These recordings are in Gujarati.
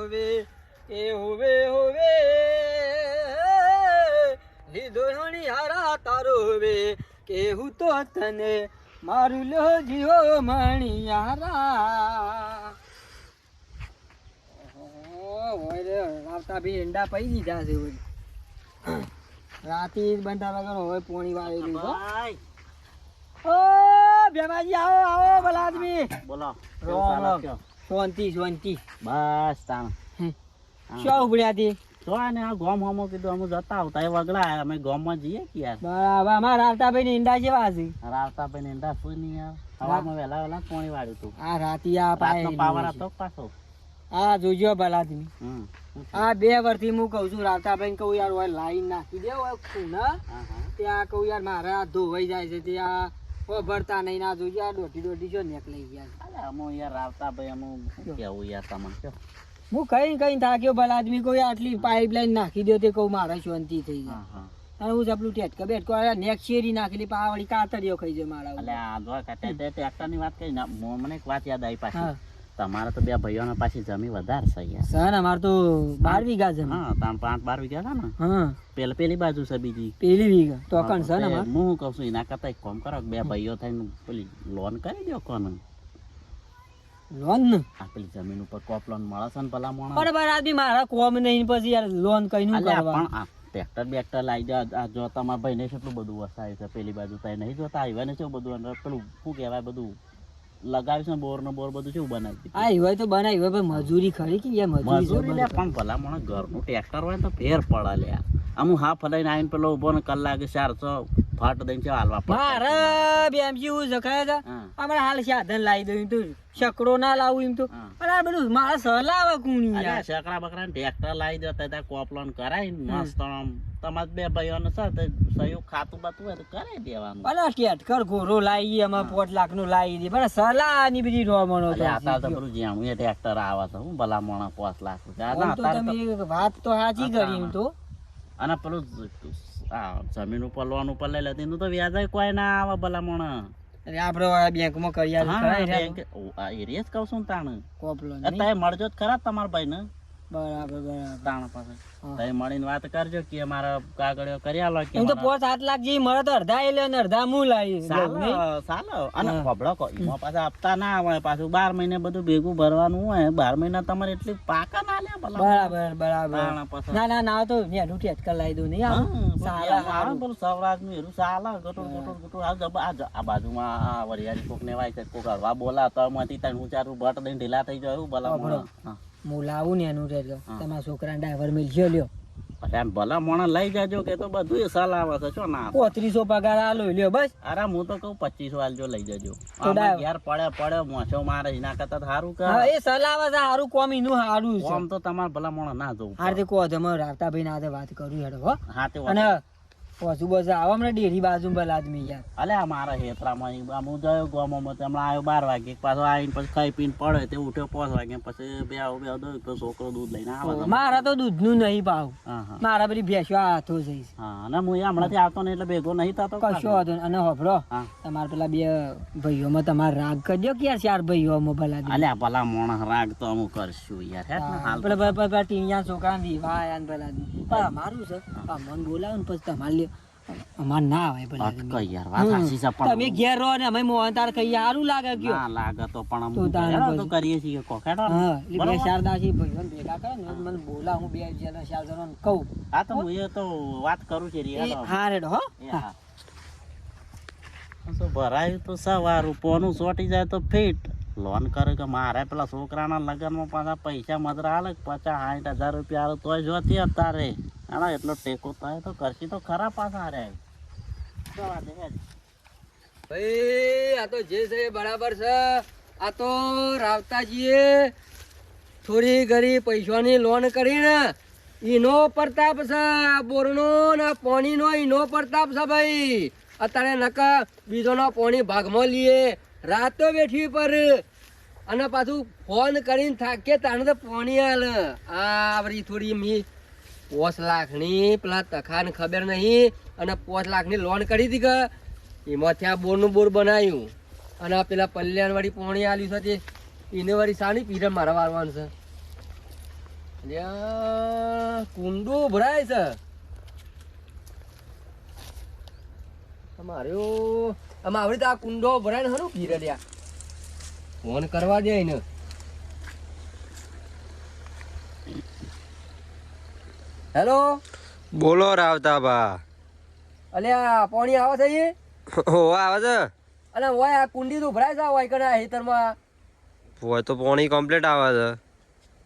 હોવે એ હોવે હોવે. લીધો હણી હારા તારો હોવે. કેવું તો તને મારું લો જીવો મણી હારા રાવતા બી ઈંડા પઈ દીધા છે ઓય. રાતી બંધા વગર હોય પોણી વાળી ભાઈ. ઓ ભેમાજી આવો આવો ભલા આદમી બોલો. રોમ. શાંતિ શાંતિ. બસ તાણ. શું ઉભળ્યા હતી તો? આ ને આ ગોમ હમો કીધું અમે જતા આવતા એ વગડા અમે ગોમમાં જઈએ કે યાર? બરાબર અમારા રાવતાભાઈ ની ઈંડા જેવા છે. રાવતા ભાઈ ને ઈંડા શું નહીં યાર? સવારમાં વહેલા વહેલા પોણી વાળ્યું તું. આ રાતી આ રાતનો પાવર હતો પાછો? આ જોજો ભલા હમ આ બે વર્ષથી હું કહું છું રાવતાભાઈ કહું યાર હોય લાઈન નાખી દે હોય હા. ત્યાં કહું યાર મારા ધોવાઈ જાય છે ત્યાં ભરતા નહીં ના જોજો આ દોઢી દોઢી જો નેક લઈ ગયા અમો યાર રાવતા ભાઈ અમુ કેવું યાર તમને હું કઈ કઈ થાક્યો ભલા આદમી કોઈ આટલી પાઇપલાઈન નાખી દો તે કહું મારા શાંતિ થઈ હા અને હું ચપલું ટેટકો બેટકો નેક શેરી નાખેલી પાવડી કાતરીઓ ખાઈ જાય મારા એટલે આ કાટે ટેક્ટર તે ની વાત કરી ને મને એક વાત યાદ આવી પાછી. તમારા તો બે ભાઈઓને પાછી જમી વધારે છે યાર. સર અમાર તો બાર વીઘા છે હા ત્રણ પાંચ બાર વીઘા છે ને? હા. પેલી પેલી બાજુ છે બીજી. પેલી વીઘા તો કણ છે ને હું કહું છું એના કરતા એક કામ કરો બે ભાઈઓ થઈને પેલી લોન કરી દો કોને? લોન? ને આ જમીન ઉપર કોપ લોન મળે છે ને ભલા મોણા બરાબર આદમી મારા કોમ નહીં પછી યાર લોન કઈ નું કરવા? પણ આ ટ્રેક્ટર બેક્ટર લાવી આ જો તમારા ભાઈને કેટલું બધું વસાય છે પેલી બાજુ ત્યાં નહીં જોતા આવ્યા ને શું બધું અંદર પેલું શું કહેવાય બધું લગાવ્યું છે ને બોર ને બોર બધું શું બનાવી આ હોય તો બનાવી હોય મજૂરી ખરી કે મજૂરી. પણ ભલા મોણા ઘરનું ટ્રેક્ટર હોય તો ફેર પડે લે અમુક હા ફલાઈને આવીને પેલો ઊભો ને કલાકે ચારસો ફાટ દઈને છે હાલવા મારે બેમ જેવું જખાયા હા. અમારે હાલ સાધન લાવી દઉં તું તો શકડો ના લાવું એમ તો. અરે પણ આ બધું મારે સલાવે કુણી યાર. શકડા બકરા ટ્રેક્ટર લાવી દેતા ત્યાં કોપલોન કરાવી મસ્ત આમ. તમારે બે ભાઈઓને સાથે સહયોગ ખાતું બાતું હોય તો કરાવી દેવાનું. ભલે ટેટકર ઘોરો લાવી અમે પોટ લાખનું લાવી દે. પણ સલાહની બધી રોમણો તો. અલ્યા તો પેલું જ્યાંનું એ ટ્રેક્ટર આવે છે હું ભલા મોણા પાંચ લાખ રૂપિયા. તો તમે વાત તો સાચી કરી એમ તો. અને પેલું આ જમીન ઉપર લોન ઉપર લઈ લેતી તો વ્યાજ કોઈ ના આવે ભલા મોણા. આપડે બેંકમાં કરી એરિયા જ કહું છું તાણ. મળજો જ ખરા તમારા ભાઈ ને બરાબર બરાબર. તાણ પાસે તઈ મળીને વાત કરજો કે મારા કાગળિયો કરી આલો કે તો પોચ સાત લાખ જેવી મળે તો અડધા એ લે ને અડધા હું લાવી સાલો સાલો. અને હા. કો. એમાં પાછા આપતા ના આવે પાછું બાર મહિને બધું ભેગું ભરવાનું હોય. બાર મહિના તમારે એટલી પાકા ના લે બરાબર બરાબર. ના ના ના તો ટેટકર લાવી દઉં નહીં. પેલું સૌરાષ્ટ્રનું એરું સાલા ગટુર ગટુર ગટુર. આ બાજુમાં આ વરિયાળી કોક ને વાય કોક હળવા બોલા તો ત્રણ ભટ દઈને ઢીલા થઈ જાય એવું. મોણા. હા. લાવું ને એનું રેજો તમારા છોકરાને ડ્રાઈવર મિલજો લ્યો. ભલા મોણા લઈ જાજો કે તો બધું સાલ આવે છે છો ના? પોત્રીસો પગાર આલો લ્યો બસ. અરે હું તો કહું પચીસો આલજો લઈ જજો. ઘેર પડે પડે મોછો મારે એના કરતા સારું કર એ સાલ આવે છે હારું કોમ એનું હારું કોમ તો તમારે ભલા મોણા ના જવું હાર્દિક કહો તમે રાવતાભાઈ ના વાત કરું હેડો હો. હા તે અને પાછું બસ આવો હમણાં ડેરી બાજુ ભલે આદમી યાર. અલે આ મારા હેતરામાં આમ હું ગયો ગામમાં તો હમણાં આવ્યો બાર વાગે પાછો આવીને પછી ખાઈ પીને પડે તે ઉઠ્યો પાંચ વાગે પછી બે આવો બે આવો દો તો છોકરો દૂધ લઈને આવે મારા તો દૂધનું નહીં ભાવ. મારા બધી ભેંસો આ હાથો જઈશ હા અને હું હમણાંથી આવતો ને એટલે ભેગો નહીં થતો કશો વાંધો અને હોભળો તમારા પેલા બે ભાઈઓમાં તમારે રાગ કરજો કે યાર ચાર ભાઈઓમાં ભલા અલે ભલા મોણ રાગ તો અમુક કરશું યાર હે હાલ પેલા પેલા છોકરા વિવાહ ભલા મારું છે મન બોલાવો ને પછી તમારે. અમારે ના આવે ભલા. વાત આદમી. યાર વાત સાચી છે પણ તમે ઘેર રહો ને અમે મોહન તાર કહીએ સારું લાગે કયો. ના લાગે તો પણ તો અમુક તો કરીએ છીએ કોક હા એટલે ભેગા કરે ને મને બોલા હું બે જણા ચાર કહું. હા તો હું. એ તો વાત કરું છું રી, હા રેડો હો. હા. ભરાયું તો સવારું પોનું સોટી જાય તો ફીટ. લોન કરે કે મારે પેલા છોકરાના લગ્નમાં પાછા પૈસા મજરા આલે પચાસ સાઠ હજાર રૂપિયા આલે તોય જોતી અત્યારે. હા એટલો ટેકો થાય તો કરશી તો ખરા પાછા રે જવા દે હેડ. ભાઈ, આ તો જે છે બરાબર છે. આ તો રાવતાજીએ થોડી ઘણી પૈસાની લોન કરીને ઈનો પ્રતાપ છે. આ બોરનો ને પાણીનો ઈનો પ્રતાપ છે ભાઈ. અત્યારે નકા બીજોના પાણી ભાગમાં લઈએ રાત બેઠી પર અને પાછું ફોન કરીને થાકે તાણે તો પાણી હાલ આ થોડી મી પોચ લાખની પેલા તખાને ખબર નહીં અને પોચ લાખની લોન કરી હતી કે? એમાંથી આ બોરનું બોર બનાવ્યું અને આ પેલા પલ્યાણવાળી પોણી આલ્યું છે તે. એને વાળી સાની પીરે મારા વારવાનું છે. કુંડું ભરાય છે. અમારે આવડી તો આ કુંડો ભરાય ને હરું પીરે લ્યા. ફોન કરવા દે ને. હેલો? બોલો રાવતાબા આ પાણી આવે છે એ હો આવે છે? અને ઓય આ કુંડી તો ભરાય છે હોય કના હેતરમાં હોય તો પોણી કમ્પ્લીટ આવે છે.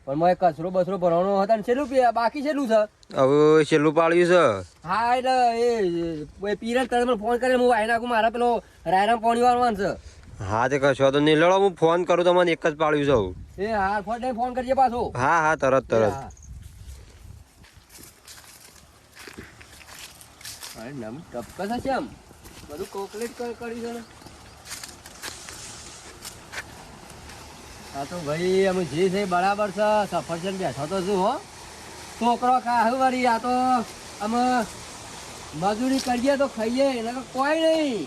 પણ મોય કચરો બસરો ભરવાનો હતા ને છેલ્લું બાકી છેલ્લું છે? હવે છેલ્લું પાડ્યું છે. હા એટલે એ પીરલ તને ફોન કરે હું આઈ નાખું મારા પેલો રાયરામ પાણી વાળવાનું છે. હા તે કશો તો નહીં. લડો હું ફોન કરું તમને એક જ પાડ્યું છું એ હા ફોન ફોન કરજે પાછો. હા હા તરત તરત. અરે નમ ટપકા થશે આમ. બધું કોકલેટ કર- છે હા તો ભાઈ અમે જે છે બરાબર છે. સફરજન બેઠો તો શું હો. છોકરો ખાહું વળી આ તો અમે મજૂરી કરીએ તો ખાઈએ એને કોઈ નહીં.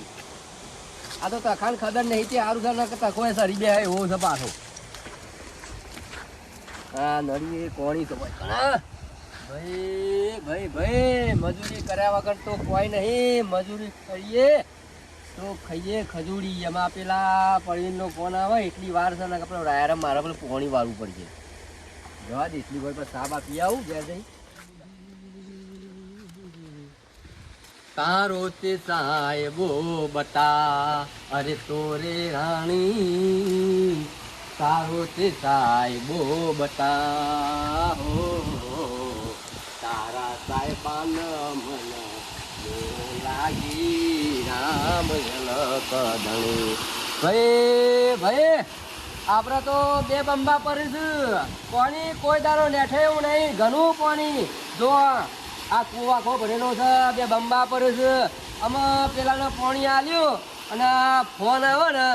આ તો તખાન ખબર નહીં તે સારું છે કે એ સરી બે એવો છે. પાછો નળી એ કોણી તો ભાઈ. ભાઈ ભાઈ, મજૂરી કર્યા વગર તો કોઈ નહીં. મજૂરી કરીએ તો ખાઈએ ખજૂરી. એમાં પેલા પડીનો ફોન આવે? એટલી વાર છે ને આપણે રાયરામ મારા પેલું પોણી વાળવું પડશે. જવા દે, એટલી વાર પર સાબ આપી આવું જ્યાં જઈ તારો તે સાહેબો બતા, અરે તોરે રાણી, તારો તે સાહેબો બતા. હો તારા સાહેબાન મન લાગી રામ ઝલક ધણી ભાઈ ભાઈ આપણે તો બે બંબા પર છે પાણી કોઈ દારો નેઠે એવું નહીં, ઘણું પાણી. જો આ કૂવો આખો ભરેલો છે, બે બંબા પર છે. આમાં પેલાને પાણી આલ્યું અને ફોન આવ્યો ને,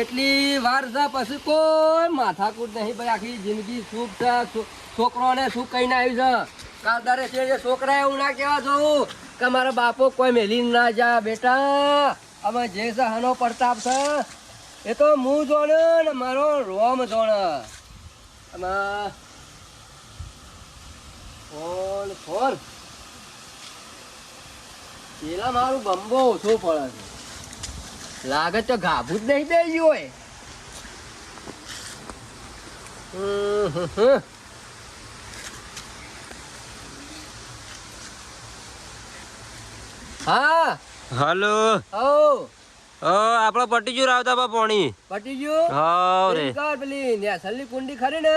એટલી વાર છે પછી કોઈ માથાકૂટ નહીં ભાઈ, આખી જિંદગી સુખ છે છોકરોને સુખ કહીને આવ્યું છે? કાલદારે છે જે છોકરા એવું ના કહેવા જોઉં કે મારા બાપો કોઈ મેલી ના જા બેટા. અમે જે છે હનો પ્રતાપ છે, એ તો હું જોણે ને મારો રોમ જોણે આમાં ફોન ફળ. પેલા મારું બંબો ઓછો પડે છે. લાગે તો ગાભું જ નહીં બે હોય. હા. હલો. ઓ ઓ પટીજુ પટી ગયું રાવતાબા પોણી. પટી હા રે. પેલી નેસલની કુંડી ખરી ને?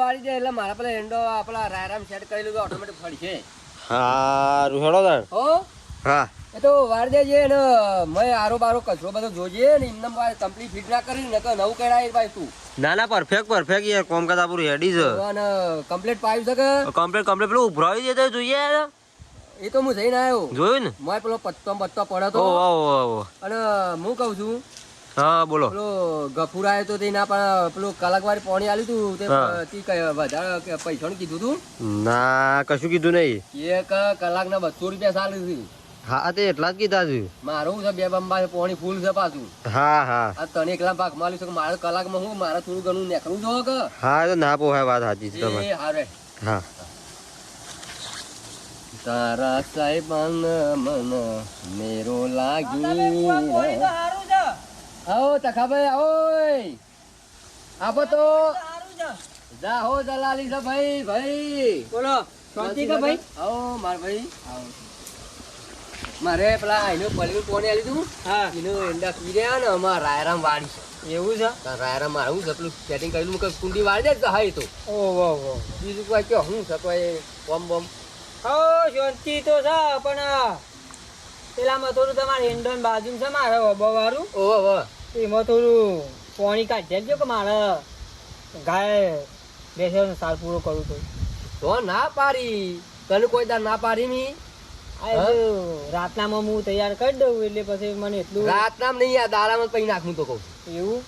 વાળી દે એટલે મારા પેલા એન્ડો આપડા રાયરામ સેટ કરેલું તો ઓટોમેટિક ફળશે હારું હેડો તાણ. હો? હા. એ તો વાળી દેજે ને મેં આરો બારો કચરો બધો જોજે ને એમને કમ્પ્લીટ ફિટ ના કરી ને નવું કરાય ભાઈ તું. ના ના પરફેક્ટ પરફેક્ટ યાર કોમ કરતા પૂરું હેડી છે. અને કમ્પ્લીટ છે શકે કમ્પ્લીટ કમ્પ્લીટ પેલું ઉભરાવી દે તો જોઈએ યાર. એ તો હું જઈને આવ્યો. જોયું ને? મોય પેલો પત્તો પત્તો પડ્યો તો. ઓ ઓ ઓ ઓ. અને હું કહું છું હા બોલો. પેલો ગફુર આવ્યો તો તેના પણ પેલું કલાકવારી પાણી આલ્યું તું તે વધારે કે પૈસાનું કીધું તું? ના કશું કીધું નહીં. એક કલાકના બસો રૂપિયા સારું છે હા તે એટલા જ કીધા છે. મારું છે બે બંબા પોણી ફૂલ છે પાછું. હા હા. આ તને એકલા ભાગ માલ્યું છે મારે કલાકમાં હું મારે થોડું ઘણું નીકળવું જો કે? હા તો ના પોહાય વાત સાચી છે તમારી. હારે. હા. તારા સાહેબાન મન મેરો લાગી આવો તખાભાઈ આવો. આપો તો. જા હો દલાલી છે ભાઈ ભાઈ. બોલો શાંતિ કે ભાઈ? આવો માર ભાઈ. આવો. મારે પેલા એનું પલ્લું કોને આલી તું હા. એનું એંડા પીર્યા ને અમાર રાયરામ વાળી એવું છે? રાયરામ મારું છે પેલું સેટિંગ કરેલું કે કુંડી વાળી દે તો હા એ તો. ઓ વાહ વાહ. બીજું કોઈ કયો હું છે કોઈ બોમ બોમ? હો શાંતિ તો છે પણ પેલામાં થોડું તમારે હેન્ડન બાજુ છે મારે વાળું ઓહો એમાં થોડું પાણી કાઢી દેજો કે મારે ગાય બેસવાનું સાર પૂરો કરવું તો તો ના પાડી. તને કોઈ દાર ના પાડી ની? આ રાતનામાં હું તૈયાર કરી દઉં એટલે પછી મને એટલું રાતનામ નહીં આ દારામાં પૈ નાખું તો કહું એવું?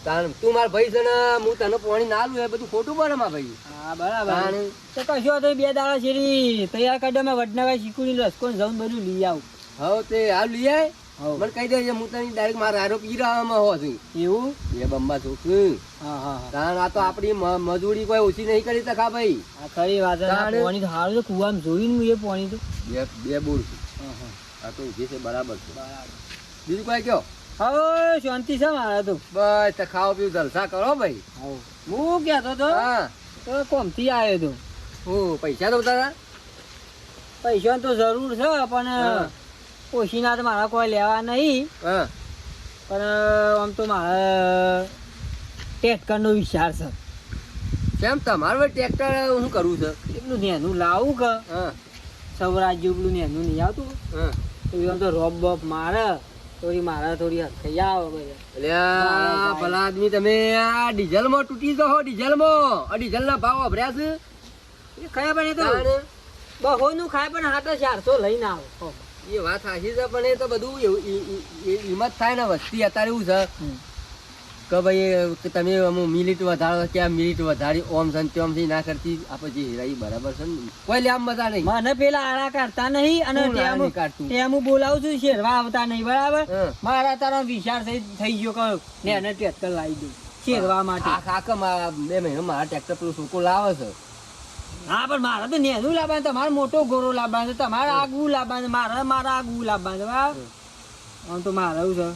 તું મારા ભાઈ છે ને હું તને પાણી ના લઉં એ બધું ખોટું બને મારા ભાઈ. હા બરાબર. તો કશો તો બે દાડા શેરી તૈયાર કરી દો મેં વડનગર શીખુની રસકોન જવું બધું લઈ આવું. હવે તે હાલ લઈ આય. મને કહી દેજે હું તને ડાયરેક્ટ મારા હારો પી રહ્યામાં હો છું. એવું? એ બંબા છોકરી. હા હા હા. આ તો આપણી મજૂરી કોઈ ઓછી નહીં કરી તકા ભાઈ. આ ખરી વાત પાણી તો સારું છે કુવામાં જોયું ને એ પાણી તો. બે બે બોર છે. હા હા. આ તો ઊભી છે બરાબર છે. બીજું કોઈ કયો હવે શાંતિ છે મારે તો. બસ તો ખાવા પીવું જલસા કરો ભાઈ. હું કહેતો તો? હા. તો કોમથી આવ્યો તો? હું પૈસા તો તારા પૈસા તો જરૂર છે પણ. ઓછીના તો મારા કોઈ લેવા નહીં. હા. પણ આમ તો મારે ટેક્ટરનો વિચાર છે. કેમ? તમારે ટ્રેક્ટર હું કરવું છે? એટલું નેનું લાવું કે? સૌરાજ્ય એટલું નેનું નહીં આવતું. તો રોબ બોબ મારે. થોડી મારા થોડી થઈ આવે અલ્યા ભલા આદમી તમે આ ડીઝલમાં તૂટી જાઓ ડીઝલમાં. આ ડીઝલના ભાવ અભર્યા છે. એ ખાયા પણ એ તો બહુ નું ખાય પણ હા તો ચારસો લઈને આવો. એ વાત સાચી છે પણ એ તો બધું એવું હિંમત થાય ને વસ્તી અત્યારે એવું છે. કે ભાઈ કે તમે અમુક મિનિટ વધારો કે આ મિનિટ વધારી ઓમ છે ને તેમ ના કરતી આપણે જે હેરાઈ બરાબર છે કોઈ લેમ મજા નહીં. મને પેલા આડા કાઢતા નહીં અને? ત્યાં હું બોલાવું છું શેરવા આવતા નહીં બરાબર? મારા તારો વિચાર થઈ થઈ ગયો કે ને એને ટ્રેક્ટર લાવી દઉં શેરવા માટે. આ કાકા મારા બે મહિનો મારા ટ્રેક્ટર પેલું છોકરો લાવે છે. હા પણ મારે તો નેનું લાવવાનું તમારે મોટો ગોરો લાવવાનો છે તમારે આગવું લાવવાનું મારે મારા આગવું લાવવાનું બરાબર? આમ તો મારે એવું છે.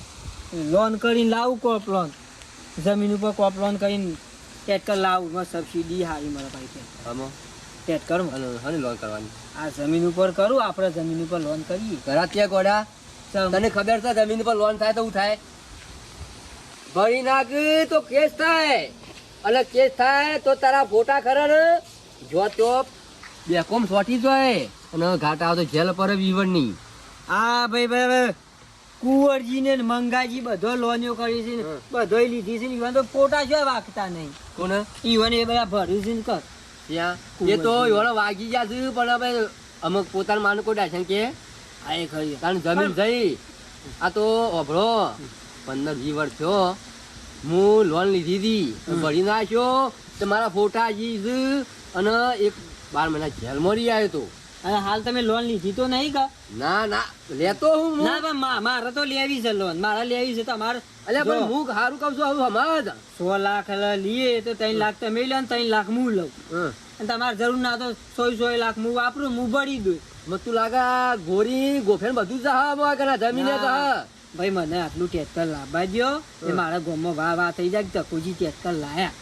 લોન કરીને લાવું કોપ લોન જમીન ઉપર કોપ લોન કરીને ટેટકર લાવું સબસિડી હારી મારા ભાઈ આમાં? ટેટકર હની લોન કરવાની? આ જમીન ઉપર કરું આપણે જમીન ઉપર લોન કરીએ. ઘરા ગોડા? તને ખબર છે જમીન ઉપર લોન થાય તો હું થાય? ભરી નાખ તો કેસ થાય. અને કેસ થાય તો તારા ફોટા ખરા ને? જો તો બેકોમ સોટી જાય. અને ઘાટા તો જેલ પર વિવર નહીં આ ભાઈ ભાઈ કુંવરજી ને મંગાજી બધો લોન્યો કરી છે બધો લીધી છે ઈવન તો ફોટા છે વાગતા નહીં. કોને? ઈવન એ બધા ભર્યું છે ને કર ત્યાં? એ તો એવડો વાગી ગયા છે પણ હવે અમુક પોતાનું માનું કોઈ ડાયસન કે આ એ ખરી કારણ જમીન થઈ આ તો ઓભળો પંદર વીસ વર્ષ થયો. હું લોન લીધી હતી ભરી નાખ્યો. તો મારા ફોટા જી અને એક બાર મહિના જેલ મરી આવ્યો તો. અને હાલ તમે લોન લીધી તો નહીં કા? ના ના લેતો હું. ના પણ મારે તો લેવી છે લોન મારે લેવી છે તમારે અલ્યા પણ હું સારું કહું છું હવે સમજ સો લાખ લઈએ તો ત્રણ લાખ તમે લો ને ત્રણ લાખ હું લઉં. અને તમારે જરૂર ના તો સો સો લાખ હું વાપરું હું ભરી દઉં. મને તું લાગે ગોરી ગોફેન બધું જ હા જમીને તો ભાઈ મને આટલું ટેક્ટર લાવવા દો એ મારા ગોમમાં વાહ વાહ થઈ જાય તકુજી ટેક્ટર લાયા.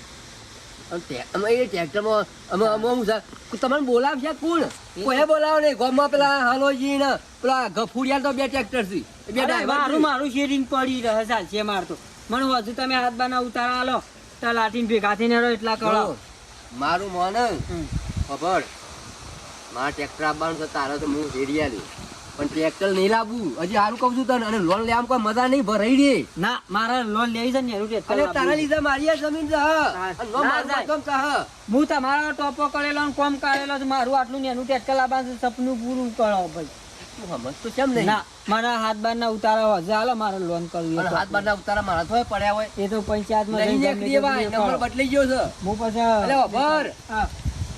અમે એ ટ્રેક્ટરમાં અમે અમે શું તમને બોલાવશે કોણ? કોઈ બોલાવો નહીં? ગામમાં પેલા હાલોજી ને પેલા ગફુડિયા તો બે ટ્રેક્ટર છે. બે મારું. મારું શેરિંગ પડી રહે ચાલશે મારતો મને હજુ તમે હાથ બાના ઉતારા આલો તલાટીને ભેગા થઈને રહો એટલા કરો. મારું મોન ખબર? મારા ટ્રેક્ટર આપવાનું છે તારો તો હું રેડિયા લે પણ ટ્રેક્ટર નહીં લાવવું. હજી સારું કહું છું તને. અને લોન લેવામાં કોઈ મજા નહીં ભરાઈ રે ના મારે લોન લેવી છે ને એનું ટ્રેક્ટર અને તારા. લીધે મારી જમીન છે હા. તમારો ટોપો કરેલો ને કોમ કરેલો છે મારું આટલું ને એનું ટ્રેક્ટર લાવવાનું સપનું પૂરું કરો ભાઈ. તું સમજતો કેમ નહીં? મારા હાથ બાર ના ઉતારા હજાર હાલો મારે લોન કરવી હાથ તો. બારના ઉતારા મારા થોય પડ્યા હોય. એ તો પંચાયતમાં તે નંબર બદલાઈ ગયો છે. હું પછી અલે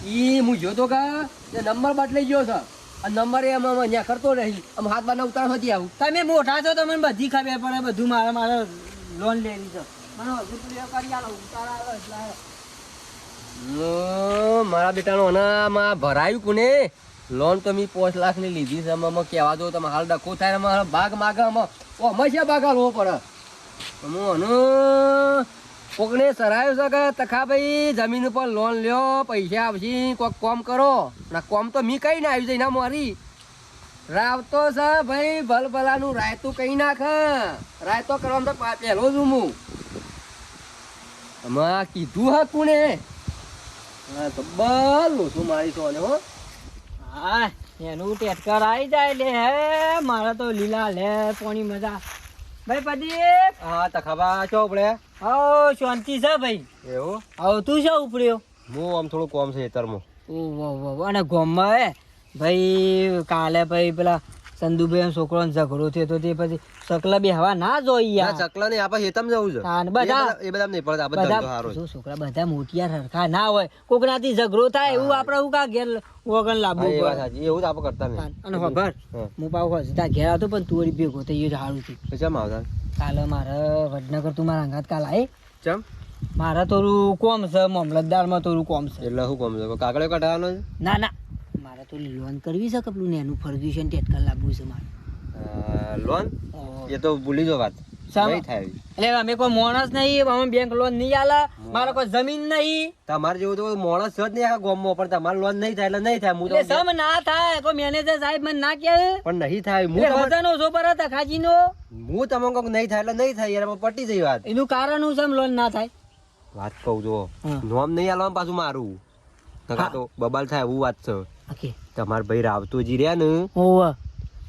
ઈ હું જોતો કા તે નંબર બદલાઈ ગયો છે. નંબર એ અમે અહીંયા કરતો રહી અમે હાથ બાર ઉતાર નથી આવું. તમે મોટા છો તમને બધી ખબર પડે બધું મારે મારે લોન લેવી લીધો મારા બેટાનો આનામાં ભરાયું કોને? લોન તો મેં પાંચ લાખની લીધી છે આમાં કહેવા દો તમે હાલ ડખો થાય ને મારા ભાગ માગે અમે અમે છે ભાગ હાલવો પડે? હું આનો કોકને સરાયો છે કે તખાભાઈ, જમીન ઉપર લોન લ્યો, પૈસા આવશે કોક કોમ કરો. ના, કોમ તો મી કઈ ના આવ્યું છે એના મારી. રાવતો છે, ભાઈ, ભલભલાનું રાયતું કઈ નાખ. રાયતો કરવાનું તો પહેલો જ હું. આમાં કીધું હા કુણે હા, તો બલ લોસું મારી તો હો. હા, એનું ટેટકર આવી જાય લે હે, મારે તો લીલા લે, પોણી મજા. ભાઈ પ્રદીપ. હા તખાબા છો ઉપડે? હા શાંતિ છે ભાઈ. એવું? હા તું છે ઉપડ્યો? હું આમ થોડું કોમ છે ખેતરમાં ઓહો અને ગોમમાં હે? ભાઈ કાલે ભાઈ પેલા સંદુભાઈ છોકરો ઝઘડો થયો તો તે પછી સકલા બે હવા ના જોઈએ ચકલા ને આપણે હેતમ જવું છે. હા, બધા- એ બધા નહીં પડતા બધા ધંધો સારો છે. જો છોકરા બધા મોટિયા સરખા ના હોય. કોકનાથી ઝઘડો થાય એવું આપણે હું કા ઘેર વગન લાવવું એ વાત સાચી. એવું જ આપણે કરતા નહીં. અને ખબર હું. પાવ હસતા ઘેર આવતો પણ તું ભેગો થઈ ગયો સારું પછી ચમ આવતા? કાલે મારે વડનગર તું મારા અંગાત કાલ આય. ચમ? મારે થોડું કોમ છે મામલતદારમાં થોડું કોમ છે. એટલે શું કોમ છે? કાગળિયો કઢાવવાનો છે? ના ના. મારે તો લોન કરવી છે કપલું ને એનું ફર્ગ્યુસન ટેટકલ લાવવું છે મારે. લોન. એ તો ભૂલી જો વાત. શામાં? નહીં થાય એવી. એટલે અમે કોઈ માણસ નહીં અમે બેંક લોન નહીં આલે મારે કોઈ જમીન નહીં. તમારે જેવું તો માણસ જ નહીં આખા ગામમાં પણ તમારે લોન નહીં થાય એટલે નહીં થાય. હું તો સમ ના થાય કોઈ મેનેજર સાહેબ મને ના કહે. પણ નહીં થાય હું એટલે તમને વજન ઓછો પર હતા ખાજીનો. હું તમને કહું નહીં થાય એટલે નહીં થાય યાર પટી જઈ વાત. એનું કારણ હું સમ લોન ના થાય? વાત કહું જો. નોમ નહીં આલવાનું પાછું મારું. તો બબાલ થાય એવું વાત છે. તમારા ભાઈ રાવતોજી રહ્યા ને.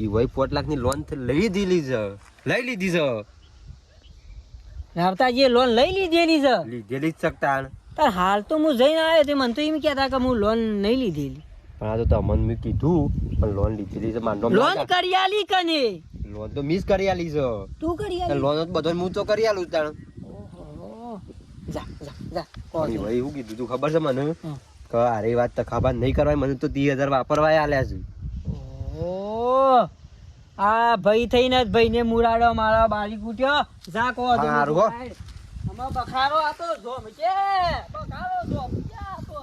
એ વહી પોટ લાખની લોન લઈ દીધી છે. લઈ લીધી છે. રાવતાજીએ લોન લઈ લીધેલી છે. લીધેલી જ શકતા પણ હાલ તો હું જઈને આવ્યો તે મને તો એમ કહેતા કે હું લોન નહીં લીધેલી. પણ આ તો તમને મેં કીધું પણ લોન લીધેલી છે માનતો લોન કરી આલી કને? લોન તો મિસ કરી આલી છે. તું કરી આલી? લોન તો બધો હું તો કરી આલું તાણ. જા ભાઈ કીધું તું ખબર છે મને? કે અરે વાત તો ખબર નહીં કરવાની મને તો ત્રીસ હજાર વાપરવા આલ્યા છે. ઓહો. આ ભાઈ થઈને જ ભાઈને મુરાડો મારા બારી કૂટ્યો જા કો હારું હો. આમાં બખારો આ તો જોમ બખારો જોમ છે આ તો.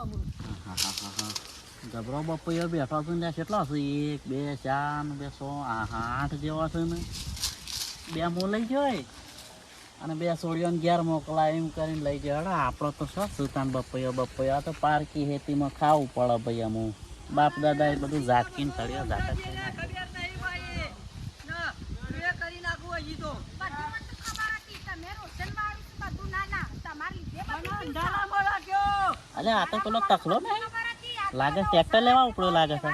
ગભરો બપૈયો બેઠો છું ને કેટલા છે એક બે ચાર બે સો આઠ જેવા છે ને બે મો લઈ જાય અને બે સોળીઓને ઘેર મોકલાય એમ કરીને લઈ જાય હડો આપણો તો શું સુતાન બપૈયો બપૈયો તો પારકી હેતીમાં ખાવું પડે ભાઈ અમુક બાપ દાદા એ બધું ઝાટકીને તળિયા ઝાટક અરે આ તો પેલો તખલો ને. લાગે ટ્રેક્ટર લેવા ઉપડો લાગે છે.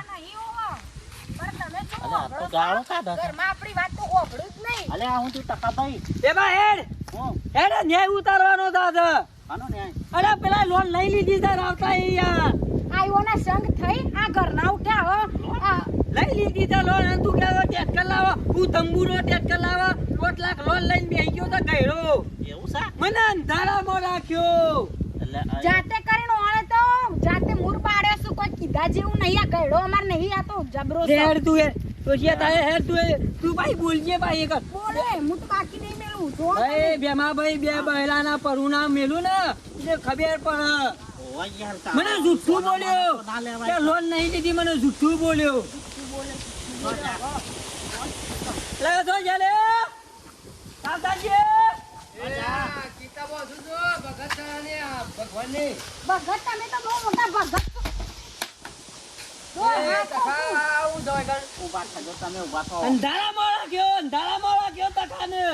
અરે આ તો ગાળો કાઢે છે. અરે આ હું તું ટકા ભાઈ એ બા હેડ. હું? હેડ ન્યાય ઉતારવાનો દાદા આનો ન્યાય? અરે પેલા લોન લઈ લીધી છે રાવતા યાર લઈ લીધી તો લોન અને તું કહેતો લાવો? હું તંબુરો ટેટકર લાવો? દોઢ લાખ લોન લઈને બેસી ગયો તો ગયડો. એવું સા મને અંધારામાં રાખ્યો. જાતે કરીને ઓણે તો જાતે મૂર પાડ્યો છું કોઈ કીધા જેવું નહીં આ ગયડો અમાર નહીં આ તો જબરો છે. હેડ તું એ. તો જે તારે હેડ તું એ. તું ભાઈ બોલજે ભાઈ એક બોલે હું તો બાકી નહીં મેલું. તો ભાઈ બેમા ભાઈ બે બહેલાના પરુના મેલું ને એટલે ખબર કા- મને જુઠ્ઠું બોલ્યો. ના લેવાય. કે લોન નહીં લીધી મને જુઠ્ઠું બોલ્યો. લે તો જલે દાદાજી ભગવાનની ભગત તમે તો બહુ મોટા ભગત છો. જો ગયો તો ઊભા થજો તમે ઊભા થો. અંધારામાં રાખ્યો અંધારામાં રાખ્યો તખાને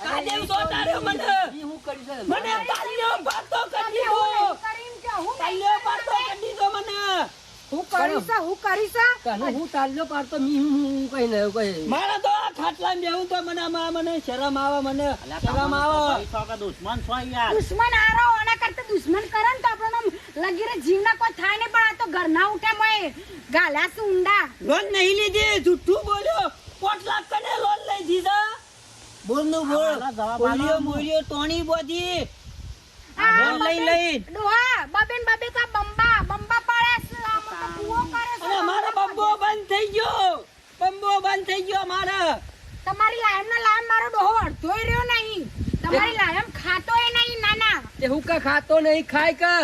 કાદેવ તો તાર્યો મને. મને તાલ્યો પાતો કરી હું તાલ્યો પાતો કરી દીધો મને. હું કરીશ હું કરીશ તને હું તાલ્યો પાડતો મી હું હું કઈ ને કઈ. મારે તો આ ખાટલામાં બેહું તો મને આમાં મને શરમ આવે મને શરમ આવે. તો કે દુશ્મન છો યાર? દુશ્મન આરો ઓના કરતા દુશ્મન કરે ને તો આપણને જીવ જીવના કોઈ થાય નહીં પણ આ તો ઘરના ઉઠે મય ગાલ્યા છે ઊંડા. લોન નહીં લીધી જુઠ્ઠું બોલ્યો. પોટલા કને લોન લઈ દીધા? બોલ. નું બોલ બોલ્યો. બોલ્યો ટોણી બોધી. આ લઈ લઈ. ડોહા બાબેન બાબે કા બંબા પાડે છે આ મોટો કૂવો કરે છે અને મારો બંબો બંધ થઈ ગયો. બંબો બંધ થઈ ગયો મારે. તમારી લાયમ ના લાયમ મારો ડોહો અડધો રહ્યો નહીં. તમારી લાયમ ખાતો એ નહીં નાના. તે હું કા ખાતો નહીં ખાય કે?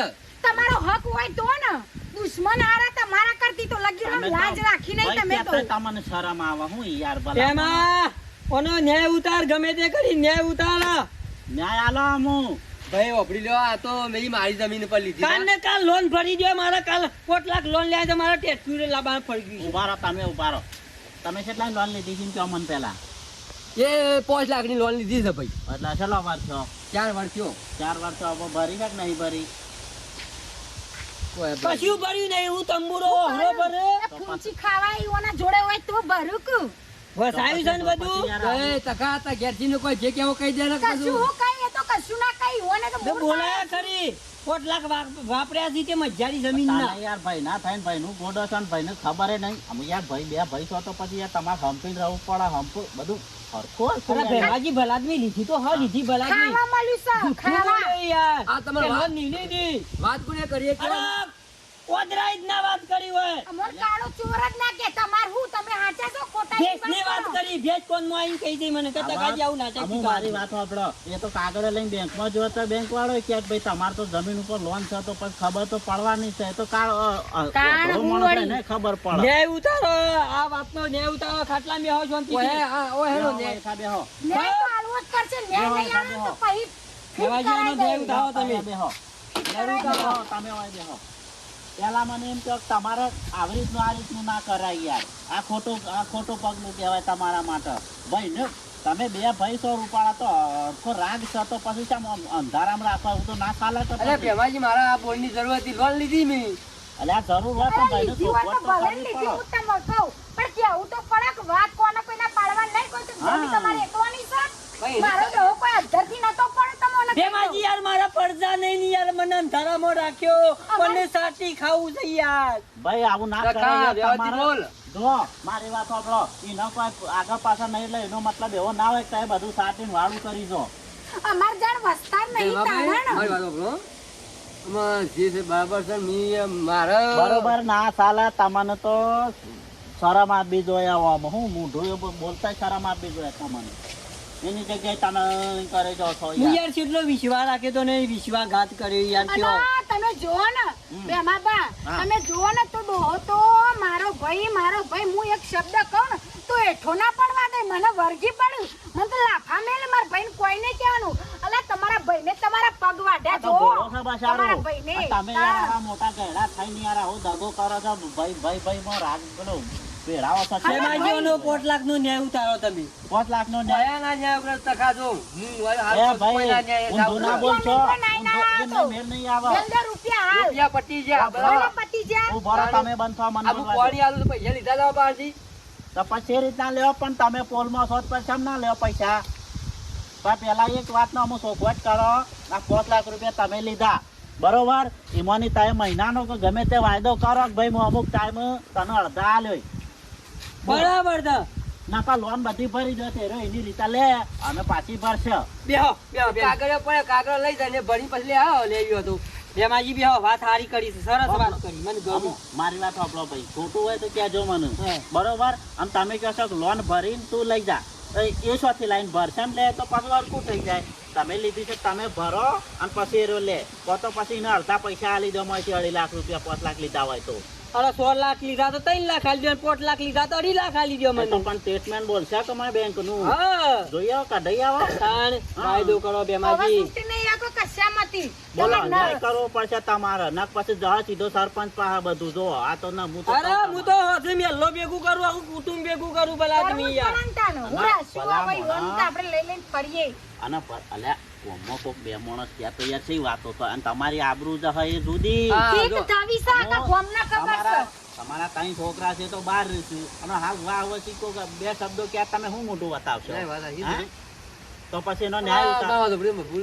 તમારો હક હોય તો ને. દુશ્મન હારા તમારા કરતી તો લગી તમે લાજ રાખી નહીં તમે તો. તમને શરમ આવે હું યાર ભલા એમાં ઓનો ન્યાય ઉતાર ગમે તે કરી ન્યાય ઉતાર. ન્યાય આલો હું. ભાઈ ઓપડી લ્યો. આ તો મેં મારી જમીન પર લીધી. કાલ ને કાલ લોન ભરી દો મારા કાલ કોટ લાખ લોન લે તો મારા ટેટક્યુરે લાવવા પડી ગયું ઊભા રહો તમે ઊભા રહો. તમે કેટલા લોન લીધી છે મને પેલા એ પાંચ લાખની લોન લીધી છે ભાઈ. એટલે ચલો વાર છો ચાર વાર થયો. ચાર વાર તો હવે ભરી કે નહીં ભરી? કશું ભર્યું નહીં હું તંબુરો હરો ભરે. એ ફૂંચી ખાવા ઈઓના જોડે હોય તો ભરું કુ. વસાયું છે ને બધું? એ તકા તા ઘેરજી ને કોઈ જે કેવો કહી દે ને કશું હું કઈ તો કશું ના કહી હોને તો બોલાયા ખરી. પોટ લાખ વાપર્યા છે તે મજારી જમીન ના યાર ભાઈ ના થાય ભાઈ નું ગોડો ભાઈ ને ખબર નહીં. અમે યાર ભાઈ બે ભાઈ છો તો પછી યાર તમારે હંપીને રહેવું પડે હંપુ બધું હરખો અરે યાર. ભલાદમી લીધી તો હા લીધી ભલાદમી. ખાવા મળ્યું છે ખાવા. યાર. આ તમારે વાત- લોન વાત કોને કરીએ કે ઓદરાઈ જ ના વાત કરી હોય. અમર કાળો ચોર જ ના કે તમાર હું તમે હાચા છો ખોટા ભેંસની વાત કરી. ભેંસ કોનમાં આવીને કહી દે મને કે ટકાજી આવું ના અમુક મારી વાત આપડો એ તો કાગળ લઈને બેંકમાં જો તો બેંક વાળો કે ભાઈ તમાર તો જમીન ઉપર લોન છે તો પણ ખબર તો પડવાની છે. તો કાળ કાળ હું માણસ ખબર પડે. ન્યાય ઉતારો આ વાત નો ન્યાય ઉતારો ખાટલા મેં આવો શાંતિથી. ઓહે ઓહે હેલો બેહો, ને બેઠા બેહો. ને તો આલવો જ કરશે ને બેહો, નહીં આવે તો બેહો. પછી નો ન્યાય ઉતારો તમે. બેહો. બેહો, તમે ઓય બેહો. પેલા મને એમ કહો તમારે આવી રીતનું આ રીતનું ના કરાય યાર. આ ખોટું આ ખોટું પગલું કહેવાય તમારા માટે. ભાઈ ને તમે બે ભાઈ સો રૂપાળા તો અડખો રાગ છે તો પછી કેમ આમ અંધારામાં રાખવા હું તો ના ચાલે તો અરે પછી. મારા આ બોલની જરૂર હતી લોન લીધી મેં. અલ્યા જરૂર હોય અરે લીધી હોય તો કરવી લીધી હું તમને કહું. પણ કેવું તો કડક વાત કોને કોઈના પાડવા નહીં કોઈ તો તમારે એકવાની છે. મારો તો કોઈ અધરથી નતો પડે દઉં. યાર મારા પડદા નહીં ને યાર મને અંધારામાં રાખ્યો મને સાટી ખાવું છે યાર ભાઈ આવું ના કરાય યાર બોલ. જો મારી વાત સાંભળો એનો કોઈ આગળ પાછળ નહીં એટલે એનો મતલબ એવો ના હોય કે બધું સાટીને વાળું કરી દો અમાર જાણ વસ્તાર નહીં ભેમાભાઈ, મારી વાત સાંભળો. જે છે બરાબર છે મેં મારા બરોબર ના ચાલે તમને તો શરમ આપવી જોયા આવામાં હું મૂઢું બોલતા શરમ આપવી જોયા તમને એની જગ્યાએ તમે કરે છો છો હું યાર. યાર કેટલો વિશ્વાસ રાખે તો ને વિશ્વાસઘાત કર્યો યાર કયો તમે જોવો ને. બે માબા તમે જોવો ને તો ડોહો તો મારો ભાઈ મારો ભાઈ હું એક શબ્દ કહું ને તો એઠો ના પડવા દે મને વર્ગી પડ્યું. મને તો લાફા મેલ મારા ભાઈને કોઈ નહીં કહેવાનું. અલા તમારા ભાઈને તમારા પગ વાઢ્યા જો તમારા. ભાઈને. તમે યાર મોટા ગેડા થઈને યાર હું દગો કરો છો. ભાઈ ભાઈ ભાઈ મો રાગ જો કોઈના બોલો. પછી રીતના લેવો પણ તમે પોલમાં છો તો પછી ના લેવો પૈસા. પણ પેલા એક વાતનો અમુક સોગવટ કરો. આ પાંચ લાખ રૂપિયા તમે લીધા. બરોબર? એમાંની તમે મહિનાનો કે ગમે તે વાયદો કરો ભાઈ હું અમુક ટાઈમ તને અડધા આલ્યો બરાબર છે. નાકા લોન બધી ભરી દો તેરો એની રીતા લે અને પાછી ભરશે. બેહો બેહો કાગળ પડે કાગળ લઈ જાય ને ભરી પછી લે આવો લેવી હતું ભેમાજી બેહો વાત સારી કરી છે સરસ વાત કરી મને ગમી મારી વાત આપણો ભાઈ ખોટું હોય તો કહેજો મને. બરોબર? અને તમે કહો છો લોન ભરીને તું લઈ જા. એ શોથી લાઈન ભરશે ને લે તો પાછું અડકું થઈ જાય. તમે લીધી છે તમે ભરો અને પછી એરો લે. તો પછી એને અડધા પૈસા આ લીધો મળશે અઢી લાખ રૂપિયા પાંચ લાખ લીધા હોય તો. અરે સો લાખ લીધા તો ત્રણ લાખ આલી દો પોટ લાખ લીધા તો અઢી લાખ આલી દો મને. પણ સ્ટેટમેન્ટ બોલશે તમારે બેંકનું જોઈ આવો કાઢી આવો. તાણ વાયદો કરો નહીં કશામાંથી. બોલો તમે ન્યાય ન- કરવો પડશે તમારે. નક પછી જવા સીધો સરપંચ પાસે બધું જો. આ તો ના હું તો અરે હું તો હજુ મેલ્લો ભેગું કરું આખું કુટુંબ ભેગું કરું ભલા તમે યાર. આપણે લઈ લઈને ફરીએ. અને અલ્યા કોમમાં કોક બે માણસ ત્યાં તો યાર શી વાતો તો અને તમારી આબરૂ જ જુદી. તમારા છોકરા છે તો બહાર અને હાલ વાહ શીખો બે શબ્દો ક્યાં તમે શું મોટું બતાવશો. તો પછી એનો ન્યાય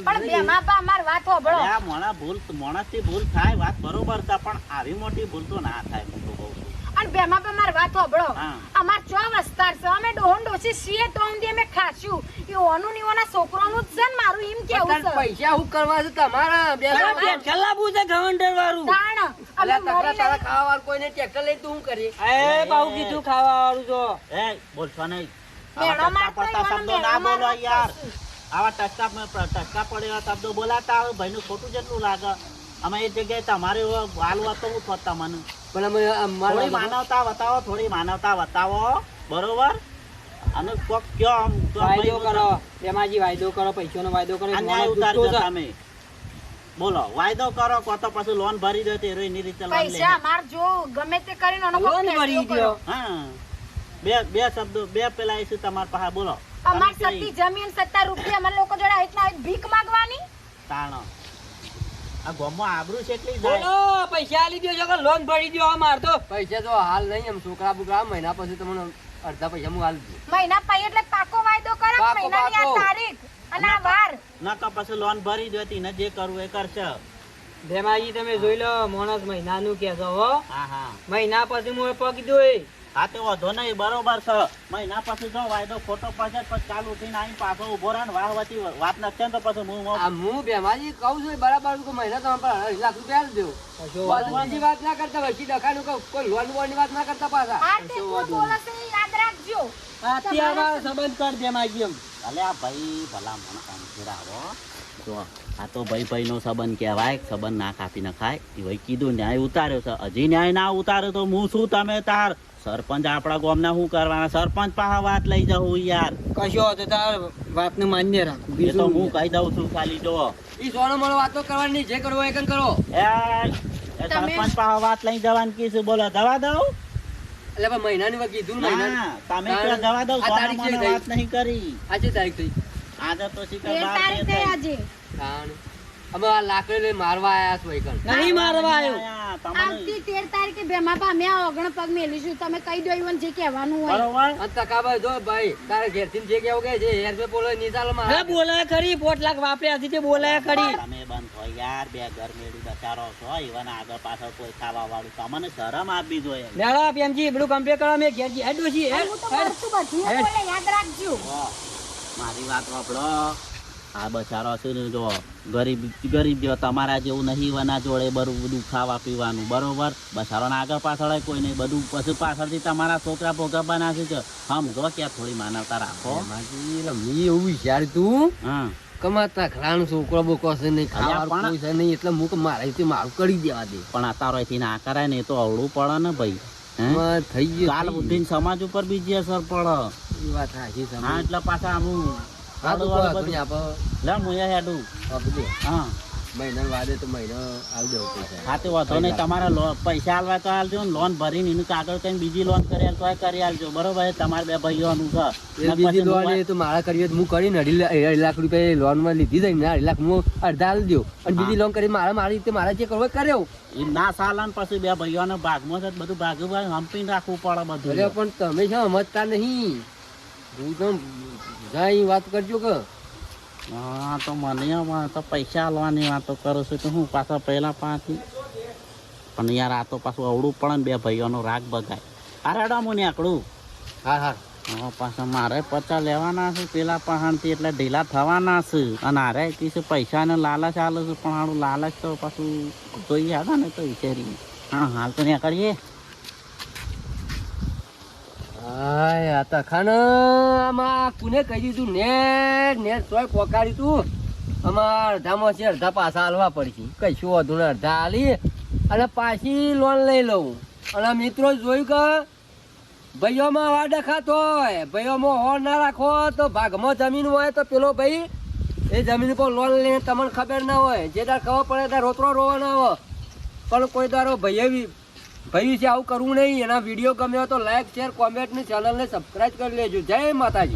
પણ બેમાં બા અમાર વાત હોભળો. અલ્યા, મોણા ભૂલ માણસથી ભૂલ થાય વાત બરોબર છે પણ આવી મોટી ભૂલ તો ના થાય તો કહું બેમાં બા અમાર વાત હોભળો. અમાર ચો વસ્તાર છે? અમે ડોહન ડોસી સીએ તો ઉંદી અમે ખાશું. એ ઓનું ની ઓના છોકરોનું જ છે ને મારું એમ કેવું છે? પૈસા હું કરવા છે? તમારા બે અરે પેટ ખલાબુ છે ઘવંડર વાળું તાણ અમે તકરા તારા ખાવા વાળું કોઈને ટ્રેક્ટર લઈ તું શું કરીએ? એ બાઉ કીધું ખાવા વાળું જો. એ બોલશો નહીં. મેળો આવા મારતો શબ્દો ના બોલો યાર. આવા ટચકા ટચકા પડે એવા શબ્દો બોલાતા આવે ભાઈનું ખોટું જેટલું લાગે. અમે એ જગ્યાએ તમારે હાલ વાતો હું થતા તમને પણ અમે થોડી માનવતા બતાવો થોડી માનવતા બતાવો બરોબર? અને કોક કયો આમ વાયદો કરો. ભેમાજી વાયદો કરો પૈસાનો વાયદો કરો અન્યાય માણસ ઉતારજો તમે. બોલો વાયદો કરો કો તો પછી લોન ભરી દો તે એની રીતે લોન લે પૈસા માર જો ગમે તે કરીને ઓનો લોન ભરી દો. હા. બે બે શબ્દો બે પેલા આવીશું તમાર પાસે બોલો. અમાર સત્તી જમીન સત્તા રૂપિયા અમાર લોકો જોડે આટલા ભીખ માંગવાની? તાણો. આ ગામમાં આબરૂ છે એટલી બોલો પૈસા આલી દો છો કે લોન ભરી દો અમાર તો. પૈસા તો હાલ નહીં એમ છોકરા બુકરા મહિના પછી તમને અડધા પૈસા હું હાલ દઉં મહિના પછી એટલે પાકો વાયદો કરો મહિનાની આ તારીખ અને આ વાર. નકર પછી લોન ભરી દેતી ને જે કરવું એ કરશે. ભેમાજી તમે જોઈ લો માણસ મહિનાનું કે છો હો. હા હા. મહિના પછી હું પગ દોય હા તે વાંધો નહીં બરોબર છે. મહિના પછી જો વાયદો ખોટો પડશે પછી ચાલુ થઈને આવીને પાછો ઊભો રહે ને વાત નથી તો પછી હું આ હું કહું છું બરાબર કે મહિના તમે પણ અઢી લાખ રૂપિયા આલી બીજી વાત ના કરતા વચ્ચે કહું કોઈ લોન બોનની વાત ના કરતા પાછા. યાદ રાખજો. અત્યારે સંબંધ કર એમ અલે આ ભાઈ ભલા મને કામ ફેરાવો જો આ તો ભાઈ ભાઈ નો સંબંધ કહેવાય સંબંધ ના કાપી નખાય. એ ભાઈ કીધું ન્યાય ઉતાર્યો છે. હજી ન્યાય ના ઉતાર્યો તો હું શું તમે તાર સરપંચ આપણા ગામના શું કરવાના? સરપંચ પાસે વાત લઈ જાઉં યાર. કશો હતો તાર વાતનું માન્ય રાખ. એ તો હું કહી દઉં છું ખાલી જો. ઈ સોનો મળો વાતો કરવાની નહીં, જે કરવો એ કન કરો. સરપંચ પાસે વાત લઈ જવાની કીધું બોલો દવા દઉં? એટલે પણ મહિનાની વાત કીધું મહિના ના, તમે પેલા દવા દઉં સોના મને વાત નહીં કરી. આજે તારીખ થઈ. આજે તો શીખર બાર તારીખ થઈ. આજે. અમે આ લાકડી લઈ મારવા આયા છો એકન નહીં મારવા આવ્યો આવતી તેર તારીખે ભેમા પા આ ઓગણ પગ મેલીશું તમે કહી દો ઈવન જે કહેવાનું હોય. બરોબર? અને તકાભાઈ જો ભાઈ તારે ઘેરથી જે કેવું કે છે હેર પે બોલે નિશાલમાં હે બોલાય કરી પોટ લાખ વાપર્યા હતી તે બોલાય કરી તમે બંધ થો યાર બે ઘર મેળી બચારો છો. ઈવન આગળ પાછળ કોઈ ખાવા વાળું તમને શરમ આપવી જોઈએ. મેળા પેમજી બધું કમ્પ્લીટ કરવા મે ઘેર જી હેડો છી હું. તો કરશું બધું બોલે યાદ રાખજો. મારી વાત વાપરો. આ બચારો છે ને જો ગરીબ ગરીબ જો તમારા જેવું નહીં વના જોડે બરું બધું ખાવા પીવાનું બરોબર? બચારો આગળ પાછળ કોઈ નહીં બધું પછી પાછળથી તમારા છોકરા ભોગા છે જો ક્યાં થોડી માનવતા રાખો. મેં એવું વિચાર્યું તું હા. કમાતા ખરાનો છોકરો બોકો છે નહીં ખાવાનું છે નહીં એટલે હું કે મારે કરી દેવા દે. પણ અત્યારે અહીંથી ના કરાય ને એ તો અવળું પડે ને ભાઈ થઈ ગયું કાલ બુદ્ધિ સમાજ ઉપર બીજી અસર પડે. એ વાત સાચી હા એટલે પાછા આમ હા, તો વાળું કોઈ વાંધો બધું. નહીં, આપણે લે હેડું આ બધું. હા. મહિના વાદે તો મહિનો આવી દેવો પૈસા હા તે વાંધો નહીં. તમારે પૈસા આલવા તો આલજો ને લોન ભરીને એનું કાગળ કઈ બીજી લોન કરી આલ તો કરી આલજો. બરોબર? એ બે ભાઈઓનું છે. બીજી લોન એ તો મારા કરીએ તો હું કરીને અઢી લાખ રૂપિયા લોનમાં લીધી અઢી લાખ હું અડધા આલી દઉં અને બીજી લોન કરી મારા મારી રીતે મારા જે કરવો કર્યો એ ના સાલન પછી બે ભાઈઓને ભાગમાં છે બધું ભાગું ભાગ હંપીને રાખવું પડે બધું. પણ તમે છે સમજતા નહીં. હું તો જાય વાત કરજો કે. હા તો મને તો પૈસા આલવાની વાતો કરું છું તો હું પાછા પહેલા પાછી. પણ યાર આ તો પાછું અવળું પડે ને બે ભાઈઓનો રાગ બગાય અરે હેડો મને આકડું. હા હા. હા પાછા મારે પચા લેવાના છે પેલા પહાણથી એટલે ઢીલા થવાના છે. અને અરે છે પૈસાને લાલચ આલે છે પણ આનું લાલચ તો પાછું જોઈએ આગળ ને તો વિચારી હા હાલ તો ત્યાં કરીએ. હાય આ તખાનામાં કોને કહી દીધું? નેટ નેટ સોય પોકાડી તું. અમાર અડધામાં છે અડધા પાછા હાલવા પડશે કશું વધુ ને અડધા હાલી અને પાછી લોન લઈ લઉં. અને મિત્રો જોયું કે ભાઈઓમાં હવા ખાતો હોય ભાઈઓમાં હોર ના રાખો, તો ભાગમાં જમીન હોય તો પેલો ભાઈ એ જમીન પર લોન લઈને તમને ખબર ના હોય. જે તાર ખબર પડે ત્યાં રોતરો રોવાનો હોય. પણ કોઈ દારો ભાઈએ ભાઈ છે, આવું કરવું નહીં. એના વીડિયો ગમ્યો તો લાઈક શેર કોમેન્ટ ચેનલ ચેનલને સબસ્ક્રાઈબ કરી લેજો. જય માતાજી.